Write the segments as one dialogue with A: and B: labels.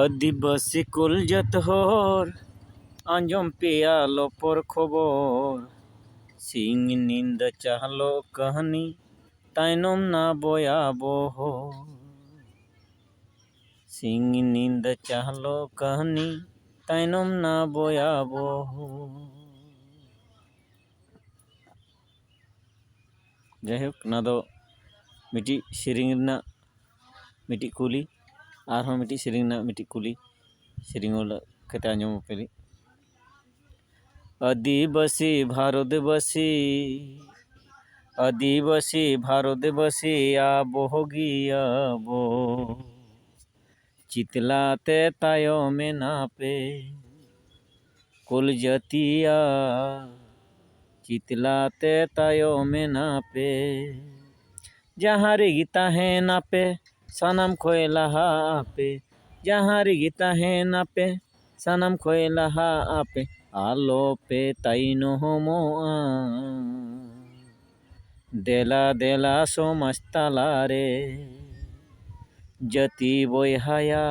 A: ᱟᱹᱫᱤᱵᱟᱹᱥᱤ ᱠᱩᱞ ᱡᱟᱹᱛ ᱦᱚᱲ ᱟᱸᱡᱚᱢ ᱯᱮᱭᱟ ᱞᱚᱯᱚᱨ ᱠᱷᱚᱵᱚᱨ ᱥᱤᱧ ᱧᱤᱫᱟᱹ ᱪᱟᱞᱚ ᱠᱟᱹᱦᱱᱤ ᱛᱟᱭᱱᱚᱢ ᱱᱟ ᱵᱷᱚᱭᱟᱵᱚᱦᱚ ᱥᱤᱧ ᱧᱤᱫᱟᱹ ᱪᱟᱞᱚ ᱠᱟᱹᱦᱱᱤ ᱛᱟᱭᱱᱚᱢ ᱱᱟ ᱵᱷᱚᱭᱟᱵᱚᱦᱚ ᱡᱟᱭᱦᱳᱠ ᱚᱱᱟ ᱫᱚ ᱢᱤᱫᱴᱤᱡ ᱥᱮᱨᱮᱧ ᱨᱮᱱᱟᱜ ᱢᱤᱫᱴᱤᱡ ᱠᱩᱞᱤ ᱟᱨᱦᱚᱸ ᱢᱤᱫᱴᱤᱡ ᱥᱮᱨᱮᱧ ᱨᱮᱱᱟᱜ ᱢᱤᱫᱴᱤᱡ ᱠᱩᱞᱤ ᱥᱮᱨᱮᱧ ᱚᱞ ᱠᱟᱛᱮ ᱟᱸᱡᱚᱢ ᱟᱯᱮ ᱟᱹᱫᱤᱵᱟᱹᱥᱤ ᱵᱷᱟᱨᱚᱛᱵᱟᱹᱥᱤ ᱟᱹᱫᱤᱵᱟᱹᱥᱤ ᱵᱷᱟᱨᱚᱛᱵᱟᱹᱥᱤ ᱟᱵᱚ ᱜᱤᱭᱟᱵᱚ ᱪᱤᱛᱞᱟᱛᱮ ᱛᱟᱭᱚᱢ ᱮᱱᱟᱯᱮ ᱠᱩᱞ ᱡᱟᱹᱛᱤᱭᱟ ᱪᱤᱛᱞᱟᱛᱮ ᱛᱟᱭᱚᱢ ᱮᱱᱟᱯᱮ ᱡᱟᱦᱟᱸ ᱨᱮᱜᱮ ᱛᱟᱦᱮᱱᱟᱯᱮ ᱥᱟᱱᱟᱢ ᱠᱷᱚᱡ ᱞᱟᱦᱟᱜ ᱟᱯᱮ ᱡᱟᱦᱟᱸ ᱨᱮᱜᱮ ᱛᱟᱦᱮᱱᱟᱯᱮ ᱥᱟᱱᱟᱢ ᱠᱷᱚᱡ ᱞᱟᱦᱟᱜ ᱟᱯᱮ ᱟᱞᱚᱯᱮ ᱛᱟᱭᱱᱚᱢᱚᱜᱼᱟ ᱫᱮᱞᱟ ᱫᱮᱞᱟ ᱥᱚᱢᱟᱡᱽ ᱛᱟᱞᱟᱨᱮ ᱡᱟᱹᱛᱤ ᱵᱚᱭᱦᱟᱭᱟ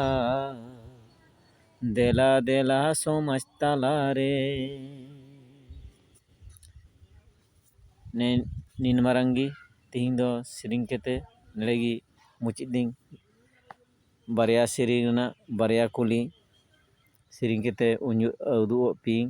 A: ᱫᱮᱞᱟ ᱫᱮᱞᱟ ᱥᱚᱢᱟᱡᱽ ᱛᱟᱞᱟᱨᱮ ᱱᱤᱱ ᱢᱟᱨᱟᱝ ᱜᱮ ᱛᱮᱦᱮᱧ ᱫᱚ ᱥᱮᱨᱮᱧ ᱠᱟᱛᱮ ᱱᱚᱰᱮ ᱜᱮ ᱢᱩᱪᱟᱹᱫ ᱫᱟᱹᱧ ᱵᱟᱨᱭᱟ ᱥᱮᱨᱮᱧ ᱨᱮᱱᱟᱜ ᱵᱟᱨᱭᱟ ᱠᱩᱞᱤ ᱥᱮᱨᱮᱧ ᱠᱟᱛᱮ ᱩᱫᱩᱜ ᱟᱫ ᱯᱮᱭᱟᱹᱧ